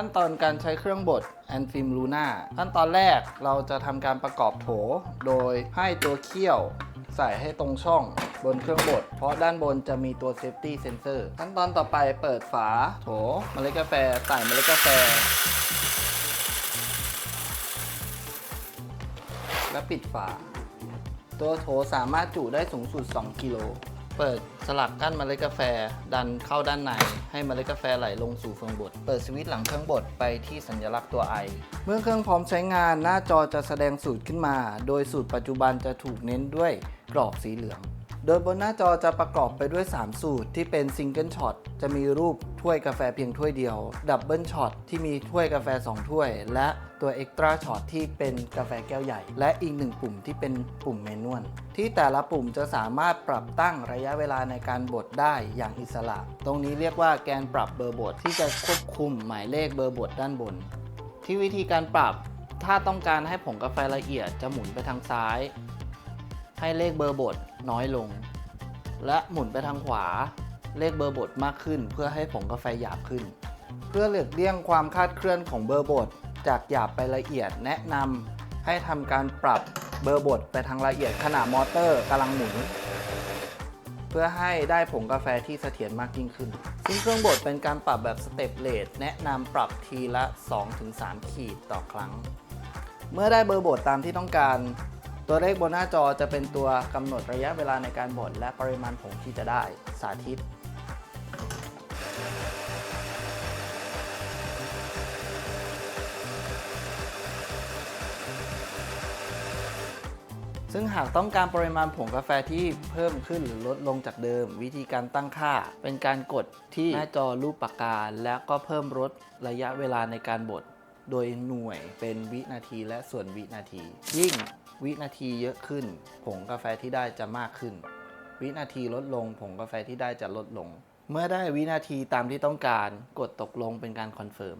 ขั้นตอนการใช้เครื่องบดแอนฟิมลูน่าขั้นตอนแรกเราจะทำการประกอบโถ โดยให้ตัวเคี่ยวใส่ให้ตรงช่องบนเครื่องบด เพราะด้านบนจะมีตัวเซฟตี้เซนเซอร์ขั้นตอนต่อไปเปิดฝาโถเมล็ดกาแฟใส่เมล็ดกาแฟ และปิดฝา ตัวโถสามารถจุได้สูงสุด 2 กิโล เปิดสลักกั้นเมล็ดกาแฟ ดันเข้าด้านใน ให้เมล็ดกาแฟไหลลงสู่เฟืองบด เปิดสวิตช์หลังเครื่องบดไปที่สัญลักษณ์ตัวไอเมื่อเครื่องพร้อมใช้งานหน้าจอจะแสดงสูตรขึ้นมา โดยสูตรปัจจุบันจะถูกเน้นด้วยกรอบสีเหลือง โดยบนหน้าจอจะประกอบไปด้วย 3 สูตรที่เป็นซิงเกิลช็อตจะมีรูปถ้วยกาแฟเพียงถ้วยเดียว ดับเบิลช็อตที่มีถ้วยกาแฟ 2 ถ้วย และตัวเอ็กตร้าช็อตที่เป็นกาแฟแก้วใหญ่ และอีกหนึ่งปุ่มที่เป็นปุ่มเมนวลที่แต่ละปุ่มจะสามารถปรับตั้งระยะเวลาในการบดได้อย่างอิสระ ตรงนี้เรียกว่าแกนปรับเบอร์บดที่จะควบคุมหมายเลขเบอร์บดด้านบน ที่วิธีการปรับถ้าต้องการให้ผงกาแฟละเอียดจะหมุนไปทางซ้าย ให้เลขเบอร์บดน้อยลง และหมุนไปทางขวาเลขเบอร์บดมากขึ้น เพื่อให้ผงกาแฟหยาบขึ้น เพื่อหลีกเลี่ยงความคาดเคลื่อนของเบอร์บดจากหยาบไปละเอียดแนะนำให้ทำการปรับเบอร์บดไปทางละเอียดขณะมอเตอร์กำลังหมุน เพื่อให้ได้ผงกาแฟที่เสถียรมากยิ่งขึ้น ซึ่งเครื่องบดเป็นการปรับแบบสเต็ปเลทแนะนำปรับทีละ 2-3 ขีดต่อครั้ง เมื่อได้เบอร์บดตามที่ต้องการ ตัวเลขบนหน้าจอจะเป็นตัวกำหนดระยะเวลาในการบดและปริมาณผงที่จะได้สาธิต ซึ่งหากต้องการปริมาณผงกาแฟที่เพิ่มขึ้นหรือลดลงจากเดิม วิธีการตั้งค่า เป็นการกดที่หน้าจอรูปปากกาแล้วก็เพิ่มลดระยะเวลาในการบดโดยหน่วยเป็นวินาทีและส่วนวินาที ยิ่ง วินาทีเยอะขึ้น ผงกาแฟที่ได้จะมากขึ้น วินาทีลดลง ผงกาแฟที่ได้จะลดลง เมื่อได้วินาทีตามที่ต้องการ กดตกลงเป็นการคอนเฟิร์ม